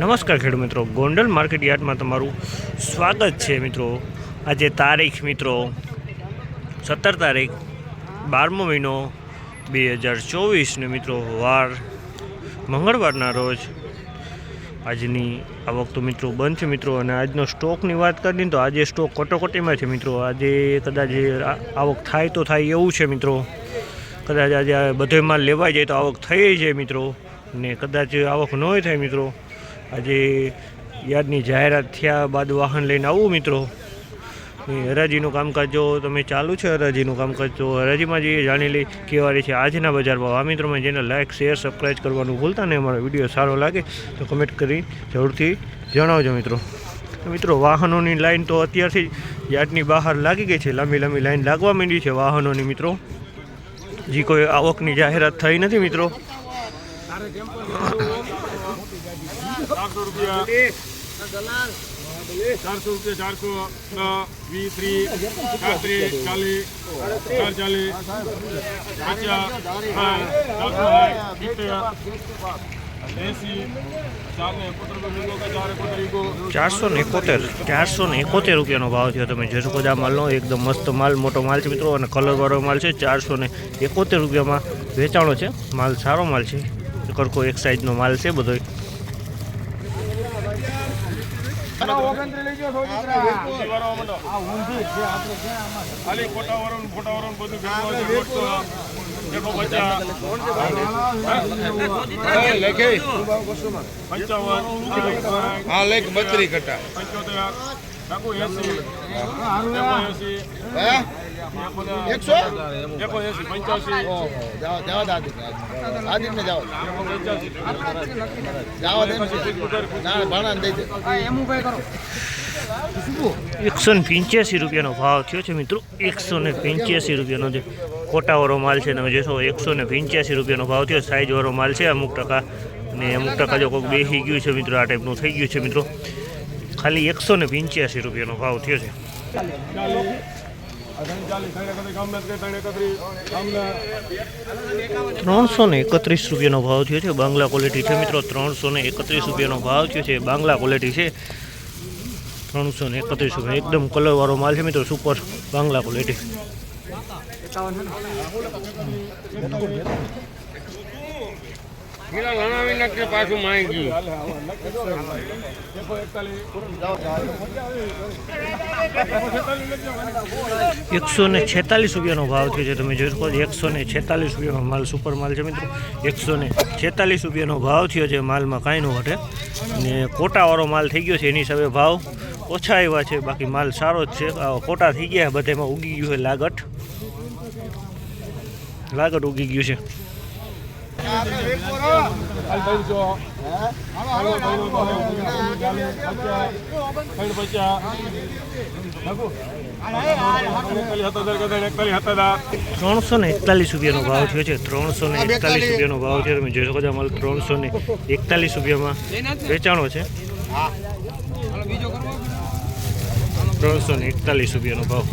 નમસ્કાર ખેડૂત મિત્રો. ગોંડલ માર્કેટ યાર્ડમાં તમારું સ્વાગત છે મિત્રો. આજે તારીખ મિત્રો સત્તર તારીખ, બારમો મહિનો બે હજાર ચોવીસને મિત્રો વાર, મંગળવારના રોજ આજની આવક તો મિત્રો બંધ છે મિત્રો અને આજનો સ્ટોકની વાત કરીએ તો આજે સ્ટોક કટોકટીમાં છે મિત્રો. આજે કદાચ આવક થાય તો થાય એવું છે મિત્રો. કદાચ આજે બધો માલ લેવાઈ જાય તો આવક થઈ જાય મિત્રો. ને કદાચ આવક ન થાય મિત્રો. આજે યાદની જાહેરાત થયા બાદ વાહન લઈને આવું મિત્રો. હરાજીનું કામકાજ જો તમે ચાલુ છે હરાજીનું કામકાજ, તો હરાજીમાં જઈએ જાણી લઈ કેવા રહી છે આજના બજાર ભાવ. આ મિત્રોમાં જેને લાઇક શેર સબસ્ક્રાઈબ કરવાનું ભૂલતા નહીં. અમારો વીડિયો સારો લાગે તો કમેન્ટ કરી જરૂરથી જણાવજો મિત્રો. મિત્રો, વાહનોની લાઈન તો અત્યારથી યાર્ડની બહાર લાગી ગઈ છે. લાંબી લાંબી લાઈન લાગવા માંડી છે વાહનોની મિત્રો. જે કોઈ આવકની જાહેરાત થઈ નથી મિત્રો. ચારસો રૂપિયા. ચારસો રૂપિયા, ચારસો. વીસ ત્રીસ પાંત્રીસ, ચાલીસ ચાર ચાલીસ પચાસ ચારસો ને એકોતેર, ચારસો ને એકોતેર રૂપિયાનો ભાવ થયો તમે જોશો બધા માલનો એકદમ મસ્ત માલ, મોટો માલ છે મિત્રો, અને કલરવાળો માલ છે. ચારસો ને એકોતેર રૂપિયામાં વેચાણો છે. માલ સારો માલ છે. કરકો એક સાઈઝનો માલ છે બધો. ખાલી ખોટા વાળું ને ખોટા બધું ભેગું બત્રી કટા પંચોતેર, એંસી, એંસી, હે? એકસો? ને જાઓ પંચ્યાસી. રૂપિયાનો ભાવ થયો છે મિત્રો. એકસો ને પંચ્યાસી રૂપિયાનો જે કોટાવાળો માલ છે, તમે જોશો એકસો ને પંચ્યાસી રૂપિયાનો ભાવ થયો. સાઈઝવાળો માલ છે, અમુક ટકા અને અમુક ટકા જો કોઈક બેસી ગયું છે મિત્રો, આ ટાઈપનું થઈ ગયું છે મિત્રો. ખાલી એકસો ને પંચ્યાસી રૂપિયાનો ભાવ થયો છે. ત્રણસો ને એકત્રીસ રૂપિયાનો ભાવ થયો છે. બાંગ્લા ક્વોલિટી છે મિત્રો, ત્રણસો ને એકત્રીસ રૂપિયાનો ભાવ થયો છે. બાંગ્લા ક્વોલિટી છે. ત્રણસો ને એકત્રીસ રૂપિયા. એકદમ કલરવાળો માલ છે મિત્રો સુપર બાંગ્લા ક્વોલિટી એકતાલીસ, એકસો ને છેતાલીસ રૂપિયાનો ભાવ થયો છે તમે જોઈ શકો એકસો ને છેતાલીસ રૂપિયાનો માલ સુપર માલ છે મિત્રો. એકસો ને છેતાલીસ રૂપિયાનો ભાવ થયો છે માલમાં કાંઈ ન ઘટે. ને કોટાવાળો માલ થઈ ગયો છે એની હિસાબે ભાવ ઓછા આવ્યા છે બાકી માલ સારો જ છે. કોટા થઈ ગયા બધામાં ઉગી ગયું છે લાગટ લાગટ ઉગી ગયું છે. ખાલી ત્રણસો, ને એકતાલીસ રૂપિયાનો ભાવ થયો છે ત્રણસો ને એકતાલીસ રૂપિયાનો ભાવ છે તમે જોઈ શકો છો માલ ત્રણસો ને એકતાલીસ રૂપિયામાં વેચાણો છે. ત્રણસો ને એકતાલીસ રૂપિયાનો ભાવ.